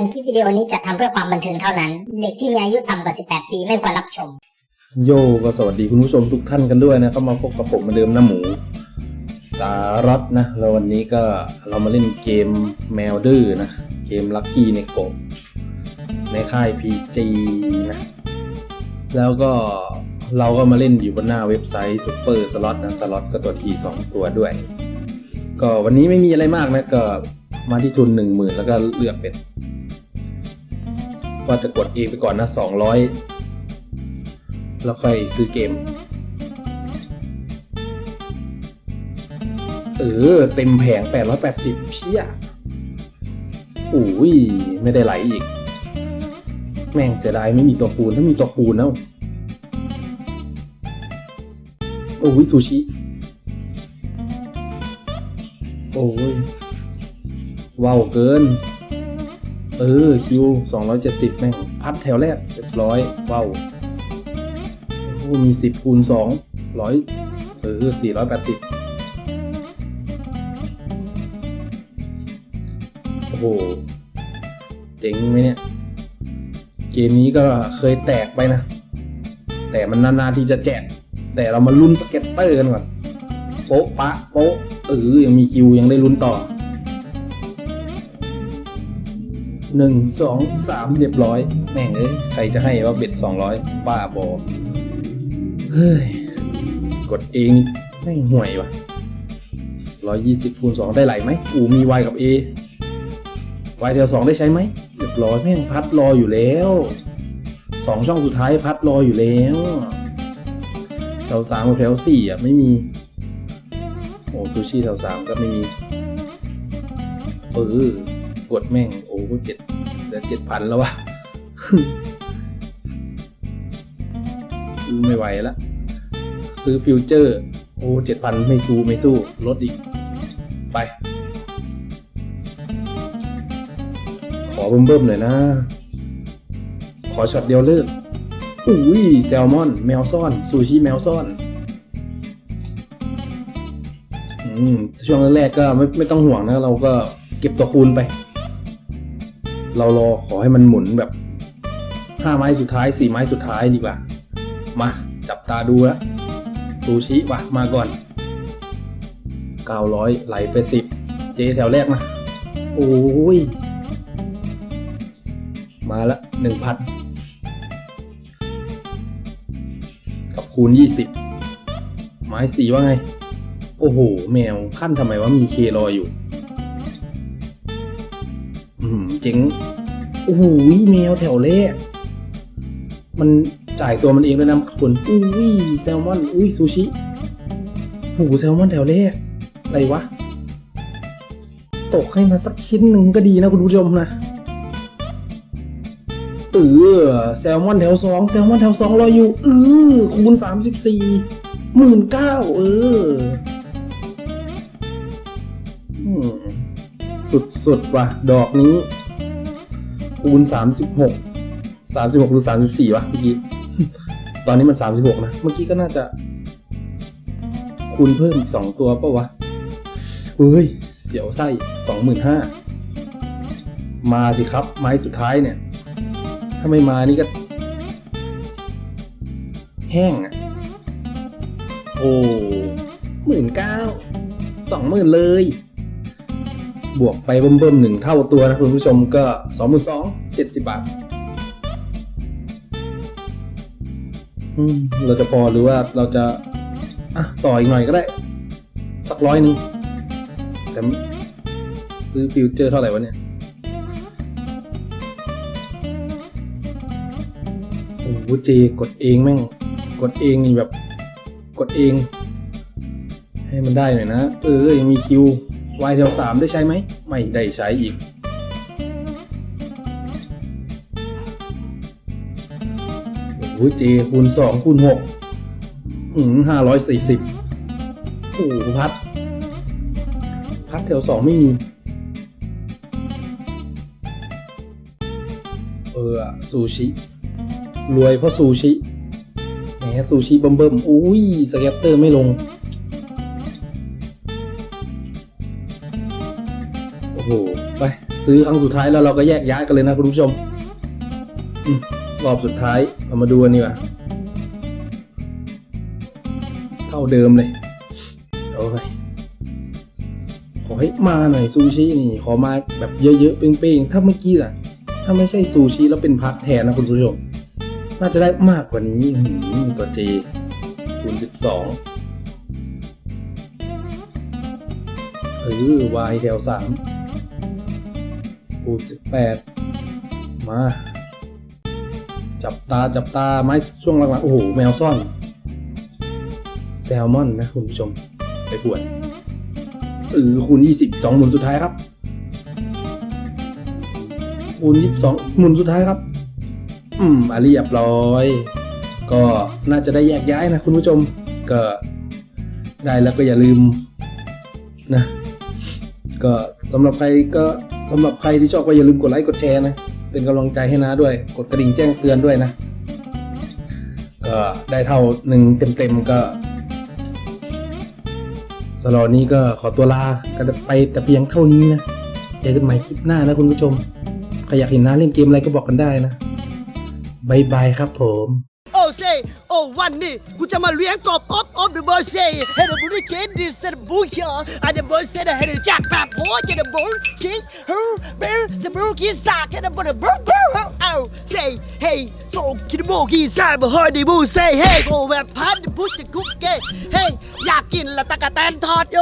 อนคลิปวิดีโอนี้จัดทำเพื่อความบันเทิงเท่านั้น เด็กที่มีอายุต่ำกว่า 18 ปีไม่ควรรับชม โยก็สวัสดีคุณผู้ชมทุกท่านกันด้วยนะก็มาพบกับผมเหมือนเดิมนะหมู สารัตนะแล้ววันนี้ก็เรามาเล่นเกมแมวดื้อนะ เกมลั c กี้ในโกะในค่าย PG นะ แล้วก็เราก็มาเล่นอยู่บนหน้าเว็บไซต์ Super Slot นะสล็อตก็ตัวทีสองตัวด้วย ก็วันนี้ไม่มีอะไรมากนะก็มาที่ทุน1 0,000แล้วก็เลือกเป็น ว่าจะกดเองไปก่อนนะ 200 แล้วค่อยซื้อเกม เออ เต็มแผง 880 เชี่ยอุ้ย ไม่ได้ไหลอีก แม่งเสียดายไม่มีตัวคูณ ถ้ามีตัวคูณแล้วโอ้ยซูชิ โอ้ยว้าวเกิน เออคิว270แม่งพัดแถวแรกเรียบร้อยว้าวโอ้มีสิบคูณสองร้อยเออสี่ร้อยแปดสิบโอ้โห เจ๋งไหมเนี่ย เกมนี้ก็เคยแตกไปนะ แต่มันนานๆที่จะแจก แต่เรามาลุ้นสเก็ตเตอร์กันก่อน โป๊ะปะโป๊ะเออยังมีคิวยังได้ลุ้นต่อ หนึ่งสองสามเรียบร้อย แม่งเอ้ยใครจะให้ว่าเบ็ดสองร้อยบ้าบอเฮ้ย กดเองไม่งห่วยว่ะร้อยยี่สิบคูณสองได้ไหลไหมอูมี Y กับ A Y เดียวสองได้ใช้ไหมเรียบร้อยแม่งพัดรออยู่แล้วสองช่องสุดท้ายพัดรออยู่แล้วแถวสามกับแถวสี่อะไม่มีโอ้ซูชิแถวสามก็ไม่มีเออกดแม่ง โอ้เจ็ด เหลือเจ็ดพันแล้ววะไม่ไหวและซื้อฟิวเจอร์ โอ้เจ็ดพันไม่สู้ไม่สู้ลดอีก ไป ขอเบิ่มๆหน่อยนะ ขอช็อตเดียวเลิกอุ้ยแซลมอน แมวซ่อน ซูชิแมวซ่อนอืมช่วงแรกๆก็ไม่ไม่ต้องห่วงนะ เราก็เก็บตัวคูณไป เรารอขอให้มันหมุนแบบห้าไม้สุดท้ายสี่ไม้สุดท้ายดีกว่า มาจับตาดูล้วซูชิวะมาก่อน 900 ไหลไป 10 เจแถวแรกนะโอ้ย มาละ 1,000 กับคูณ 20 ไม้สีว่าไง โอ้โห แมวขั้นทำไมว่ามีเครออยู่ เจ๋งโอ้โหแมวแถวแรกมันจ่ายตัวมันเองด้วยนะคุณอุ้ยแซลมอน อุ้ยซูชิโอ้โหแซลมอนแถวแรกอะไรวะ ตกให้มาสักชิ้นหนึ่งก็ดีนะคุณผู้ชมนะเออแซลมอนแถวสองแซลมอนแถวสองรออยู่เออคูณสามสิบสี่หมื่นเก้าเออ สุดๆว่ะ ดอกนี้ คูณสามสิบหกสามสิบหกหรือสามสิบสี่วะเมื่อกี้ ตอนนี้มันสามสิบหกนะ เมื่อกี้ก็น่าจะ คูณเพิ่มอีกสองตัวเปะวะ เฮ้ย เสียวไส้สองหมื่นห้ามาสิครับ ไม้สุดท้ายเนี่ย ถ้าไม่มานี่ก็ แห้งอะ โอ้หมื่นเก้าสองหมื่นเลย บวกไปเบิ่มๆหนึ่งเท่าตัวนะคุณผู้ชมก็สองหมื่นสองเจ็ดสิบบาทเราจะพอหรือว่าเราจะอะต่ออีกหน่อยก็ได้ สักร้อยหนึ่งแต่ซื้อฟิวเจอร์เท่าไหร่วะเนี่ยโอ้โหเจกดเองแม่ง กดเองนี่แบบ กดเอง ให้มันได้หน่อยนะ เออ ยังมีคิว วายแถวสามได้ใช้ไหม ไม่ได้ใช้อีก โอ้โหเจคูณสองคูณหกอืมห้าร้อยสี่สิบโอ้โหพัด พัดแถวสองไม่มี เออซูชิ รวยเพราะซูชิแหมซูชิเบิ่มๆอุ้ย สแกตเตอร์ไม่ลง หไปซื้อครั้งสุดท้ายแล้วเราก็แยกย้ายกันเลยนะคุณผู้ชมรอบสุดท้ายเรามาดูกันดีกว่าเท่าเดิมเลยโอ้ยขอให้มาหน่อยซูชินี่ขอมาแบบเยอะๆเป้งๆถ้าเมื่อกี้อะถ้าไม่ใช่ซูชิแล้วเป็นพักแทนนะคุณผู้ชมน่าจะได้มากกว่านี้หือตัวเจคูณสิบสองเออ y แถวสาม คูณสิบแปดมา จับตาจับตาไม้ช่วงหลังๆ โอ้โห แมวซ่อน แซลมอนนะคุณผู้ชม ไปปวดเออคูณยี่สิบสองหมุนสุดท้ายครับ คูณยี่สองหมุนสุดท้ายครับ อืมอาเรียบร้อย ก็น่าจะได้แยกย้ายนะคุณผู้ชม ก็ได้แล้วก็อย่าลืมนะ ก็สำหรับใครก็ สำหรับใครที่ชอบก็อย่าลืมกดไลค์กดแชร์นะ เป็นกำลังใจให้นะด้วย กดกระดิ่งแจ้งเตือนด้วยนะ ก็ได้เท่าหนึ่งเต็มๆก็สำหรับวันนี้ก็ขอตัวลากันไปแต่เพียงเท่านี้นะ เจอกันใหม่คลิปหน้านะคุณผู้ชมใครอยากเห็นน้าเล่นเกมอะไรก็บอกกันได้นะบายบายครับผม เซโอวันนี้กูจะมาเลี้ยงกบอบอบเดอะบอสเซ่ให้เดบุรีเกนดิสเดอะบูเชอร์อันเดอะบอสเซ่ให้เดอะจักแบบโอ้ยเดอะบูคิสฮูเบลเดอะบูคิสาแค่เดอะบูเดอะบูบูเอาเซ่เฮ้ยโซคิดโบกีซาบฮอยดีบูเซ่เฮ้โกแบบพันดิบุชคุกเก้เฮ้อยากกินละตะกะแตนทอดโย